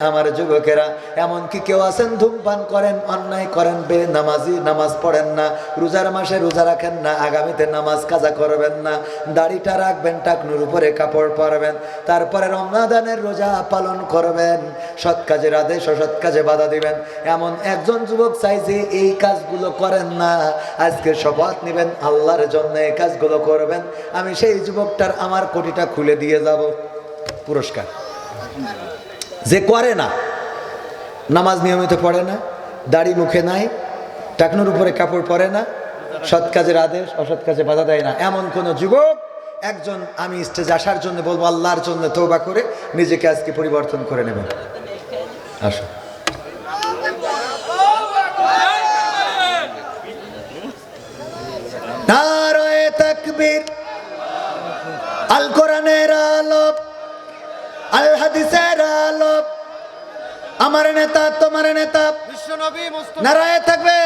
আমার যুবকেরা, এমনকি কেউ আছেন, ধূমপান করেন, অন্যায় করেন বে নামাজি নামাজ পড়েন না, রোজার মাসে রোজা রাখেন না, আগামীতে নামাজ কাজা করবেন না, দাড়িটা রাখবেন, টাকনুর উপরে কাপড় পরবেন, তারপরে রমজানের রোজা পালন করবেন, সৎ কাজের আদেশ সৎ কাজে বাধা দিবেন। এমন একজন যুবক চাই যে এই কাজগুলো করেন না। আজকে শপথ নেবেন, আল্লাহর জন্য এই কাজগুলো করবেন। আমি সেই যুবকটার আমার কোটিটা খুলে দিয়ে যাব। পুরস্কার। যে করে না, নামাজ নিয়মিত পড়ে না, দাড়ি মুখে নাই, টাকনুর উপরে কাপড় পরে না, সৎ কাজের আদেশ, অসৎ কাজে বাধা দেয় না। এমন কোন যুবক, একজন আমি স্টেজে আসার জন্য বলব, আল্লাহর জন্য তৌবা করে নিজেকে আজকে পরিবর্তন করে নেবেন। আসো। নারায়ে আল কোরআনের আলো আমার নেতা তোমার নেতা। নারায় থাকবে।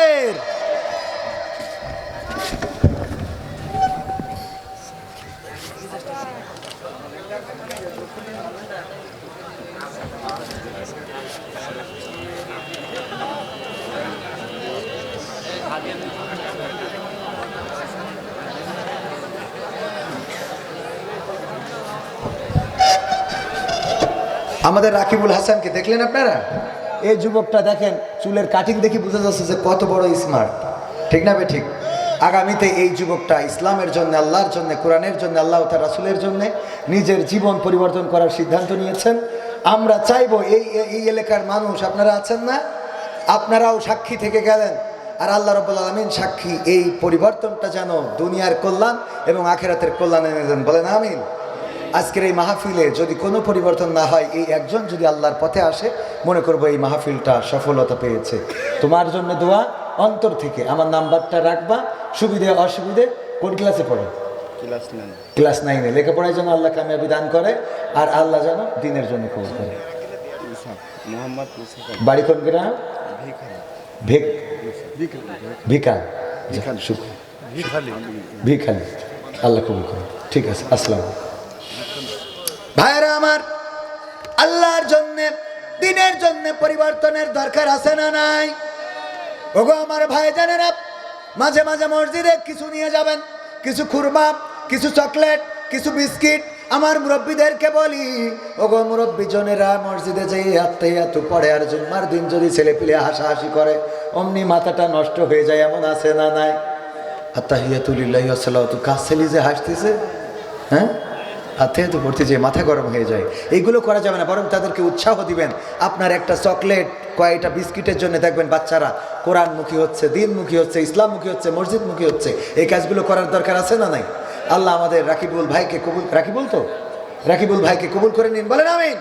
আমাদের রাকিবুল হাসানকে দেখলেন আপনারা? এই যুবকটা দেখেন, চুলের কাটিং দেখি বোঝা যাচ্ছে যে কত বড় স্মার্ট ঠিক না বে ঠিক? আগামীতে এই যুবকটা ইসলামের জন্য, আল্লাহর জন্য, কোরআনের জন্য, আল্লাহ তার রাসুলের জন্য নিজের জীবন পরিবর্তন করার সিদ্ধান্ত নিয়েছেন। আমরা চাইব এই এই এলাকার মানুষ, আপনারা আছেন না? আপনারাও সাক্ষী থেকে গেলেন। আর আল্লাহ রব্বুল আলমিন সাক্ষী, এই পরিবর্তনটা যেন দুনিয়ার কল্যাণ এবং আখেরাতের কল্যাণ এনে দেন বলেন আমিন। আজকের এই মাহফিলে যদি কোনো পরিবর্তন না হয় এই একজন যদি আল্লাহর পথে আসে মনে করব এই মাহফিলটা সফলতা পেয়েছে। তোমার জন্য দোয়া অন্তর থেকে। আমার নাম্বারটা রাখবা। সুবিধে অসুবিধে কোন ক্লাসে পড়ো? ক্লাস নাইনে। লেখাপড়ায় যেন আল্লাহ কামিয়াবি দান করে আর আল্লাহ যেন দিনের জন্য কবুল করে। বাড়ি কোন গ্রাম? ভিক ভিকাল ভিখালি ভিখালি আল্লাহ কবুল করে। ঠিক আছে আসসালাম আমার? আল্লাহর জন্য, দিনের জন্য পরিবর্তনের দরকার আছে না নাই? ওগো আমার ভাই জানেরা মাঝে মাঝে মসজিদে কিছু নিয়ে যাবেন। কিছু খুরমা, কিছু চকলেট, কিছু বিস্কিট। আমার মুরব্বীদেরকে বলি, ওগো মুরব্বী জনেরা, মসজিদে যাই আত্মে এত পড়ে আর জুম্মার দিন যদি ছেলে পিলে হাসাহাসি করে, অমনি মাথাটা নষ্ট হয়ে যায়, এমন আছে না নাই? আত্মাহিয়াতুলিল্লাহি আসসালাতু কাজ ছেলে যে হাসতেছে হ্যাঁ? আত্মাহিয়াতু পড়তে যে মাথা গরম হয়ে যায়, এইগুলো করা যাবে না, বরং তাদেরকে উৎসাহ দিবেন। আপনার একটা চকলেট, কয়েকটা বিস্কিটের জন্য দেখবেন বাচ্চারা কোরআনমুখী হচ্ছে, দিনমুখী হচ্ছে, ইসলামমুখী হচ্ছে, মসজিদমুখী হচ্ছে। এই কাজগুলো করার দরকার আছে না নাই? আল্লাহ আমাদের রাকিবুল ভাইকে কবুল, রাকিবুল তো? রাকিবুল ভাইকে কবুল করে নিন, বলেন আমিন।